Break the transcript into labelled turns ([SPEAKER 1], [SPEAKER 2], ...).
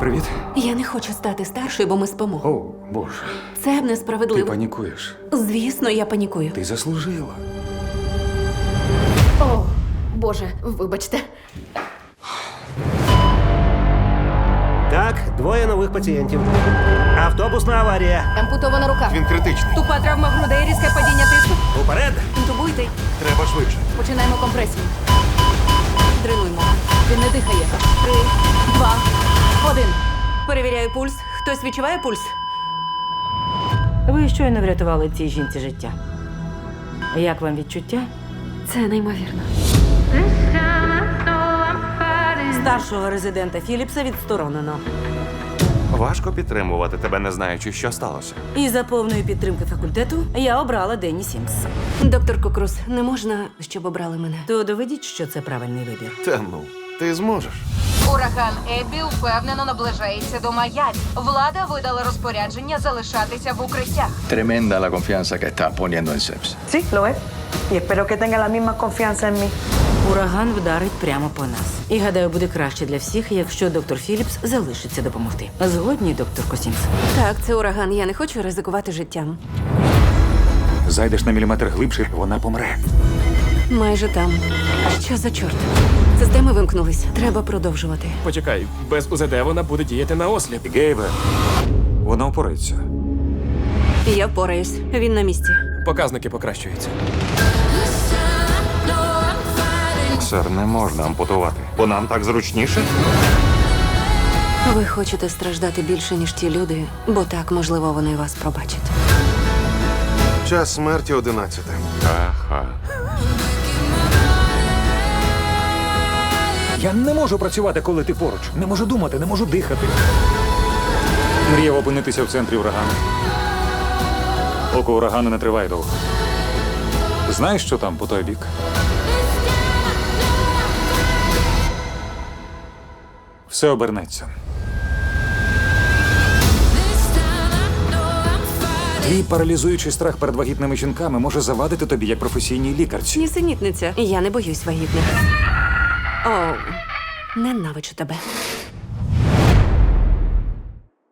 [SPEAKER 1] Привіт.
[SPEAKER 2] Я не хочу стати старшою, бо ми спимо.
[SPEAKER 1] О, Боже.
[SPEAKER 2] Це б
[SPEAKER 1] Ти панікуєш.
[SPEAKER 2] Звісно, я панікую.
[SPEAKER 1] Ти заслужила.
[SPEAKER 2] О, Боже, вибачте.
[SPEAKER 3] Так, двоє нових пацієнтів. Автобусна аварія.
[SPEAKER 2] Ампутована рука.
[SPEAKER 4] Він критичний.
[SPEAKER 2] Тупа травма грудей, різке падіння тиску.
[SPEAKER 3] Уперед!
[SPEAKER 2] Інтубуйте.
[SPEAKER 4] Треба швидше.
[SPEAKER 2] Починаємо компресію. Один. Перевіряю пульс. Хтось відчуває пульс?
[SPEAKER 5] Ви щойно врятували цій жінці життя. Як вам відчуття?
[SPEAKER 2] Це неймовірно.
[SPEAKER 5] Старшого резидента Філіпса відсторонено.
[SPEAKER 4] Важко підтримувати тебе, не знаючи, що сталося.
[SPEAKER 5] І за повної підтримки факультету я обрала Денні Сімс.
[SPEAKER 2] Доктор Кокрус, не можна, щоб обрали мене.
[SPEAKER 5] То доведіть, що це правильний вибір.
[SPEAKER 4] Та ну, ти зможеш.
[SPEAKER 6] Ураган Еббі впевнено наближається до Майамі. Влада видала розпорядження залишатися в укриттях.
[SPEAKER 7] Tremenda la confianza que está poniendo en Seps.
[SPEAKER 8] Sí, lo es. Y espero que tenga la misma confianza en mí.
[SPEAKER 5] Ураган вдарить прямо по нас. І гадаю, буде краще для всіх, якщо доктор Філіпс залишиться допомогти. Згодні, доктор Косімс?
[SPEAKER 2] Так, це ураган. Я не хочу ризикувати життям.
[SPEAKER 1] Зайдеш на міліметр глибше, вона помре.
[SPEAKER 2] Майже там. Що за чорт? Системи вимкнулись. Треба продовжувати.
[SPEAKER 9] Почекай, без УЗД вона буде діяти на осліп.
[SPEAKER 1] Гейбе, вона впорається.
[SPEAKER 2] Я впораюсь. Він на місці.
[SPEAKER 9] Показники покращуються.
[SPEAKER 4] Сер, не можна ампутувати. Бо нам так зручніше.
[SPEAKER 2] Ви хочете страждати більше, ніж ті люди, бо так, можливо, вони вас пробачать.
[SPEAKER 4] Час смерті одинадцяте. Ага.
[SPEAKER 1] Я не можу працювати, коли ти поруч. Не можу думати, не можу дихати. Мріяв опинитися в центрі урагану. Око урагану не триває довго. Знаєш, що там по той бік? Все обернеться. Твій паралізуючий страх перед вагітними жінками може завадити тобі як професійній лікарці.
[SPEAKER 2] Нісенітниця. Я не боюсь вагітних. О, ненавиджу тебе.